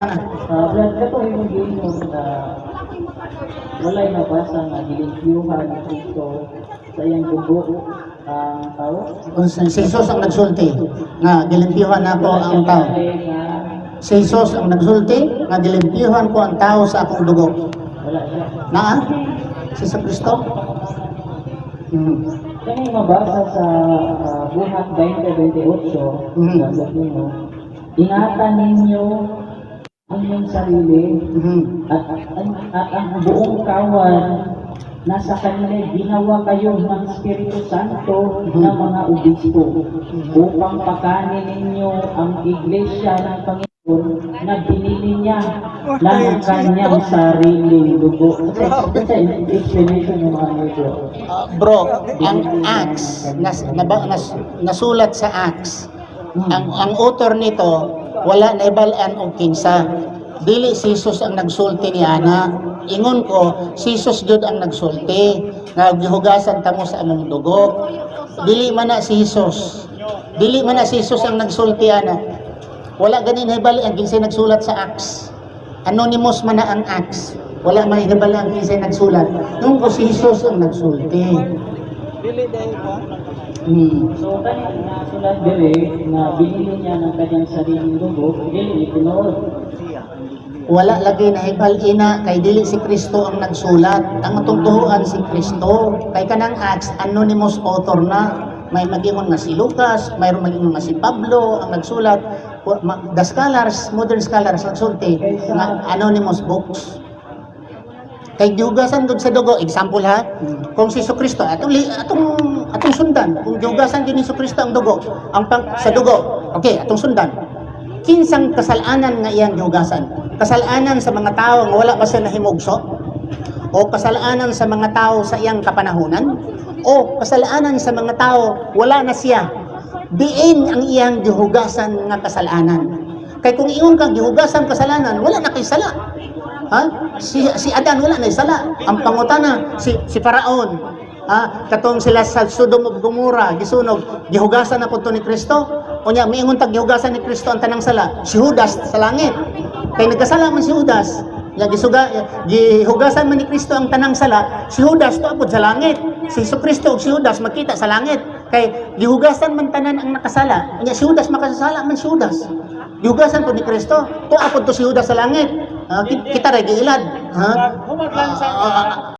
Uh, Brad, kato yung giingon na walay nabasa nga gilimpyuhan ni Kristo sa iyang dugo ang tao. Kung si Jesus ang nagsulti, nga gilimpyuhan ako ang tao. Si Jesus ang nagsulti, nga gilimpyuhan ko ang tao sa akong dugo. siya. Naa? Si Sa Kristo? Hmm. Kani mabasa sa uh, buhat 2028, Mhm. sabi ninyo, ingatan ninyo sarili. Mhm. at, at, at ang buong kawan nasa kanila ginawa kayo ng Espiritu Santo na mga obispo upang pakanin ninyo ang iglesia ng Panginoon na binili niya na ang kanyang sariling dugo. Kasi explanation ng mga ito. Ah, bro, ang Acts, nas, naba, nas, nasulat sa Acts, ang, ang author nito, wala na ibalaan og kinsa. Dili si Jesus ang nagsulti ni Ana. Ingon ko, si Jesus jud ang nagsulti. Nga gihugasan ta mo sa among dugo. Dili man na si Jesus. Dili man na si Jesus ang nagsulti ana. Wala ganin hibali ang kinsay nagsulat sa Acts. Anonymous man na ang Acts. Wala man hibali ang kinsay nagsulat. Nung ko si Jesus ang nagsulti. Hmm. So, kanya na sulat dire na binili niya ng kanyang sariling dugo, dili ni tinuod. Wala lagi na ina kay dili si Kristo ang nagsulat. Ang matungtuhuan si Kristo. Kay kanang Acts, anonymous author na. May magingon nga si Lucas, mayroon magingon nga si Pablo ang nagsulat. The scholars, modern scholars nagsulti nga anonymous books. Kay gihugasan gud sa dugo, example ha, kung si Kristo atong atong atong sundan, kung gihugasan gid ni Kristo ang dugo, ang pang, sa dugo. Okay, atong sundan. Kinsang kasalanan nga iyang gihugasan? Kasalanan sa mga tao nga wala pa siya nahimugso? O kasalanan sa mga tao sa iyang kapanahunan? O kasalanan sa mga tao wala na siya? Diin ang iyang gihugasan nga kasalanan. Kay kung iyon ka gihugasan kasalanan, wala na kay sala. Ha? Si si Adan wala na sala. Ang pangutana si si Faraon. Ha? Katong sila sa Sodom ug Gomora gisunog gihugasan na pud ni Kristo. Unya miingon tag gihugasan ni Kristo ang tanang sala. Si Judas sa langit. Kay nagkasala man si Judas. Ya gisuga gihugasan man ni Kristo ang tanang sala. Si Judas tuapod sa langit. Si Kristo ug si Judas makita sa langit. Kay gihugasan man tanan ang nakasala. Unya si Judas makasala man si Judas. Gihugasan po ni Kristo. Tuapod to si Judas sa langit. Ki- kita ra giilad. Ha? Lang sa Ah, ah,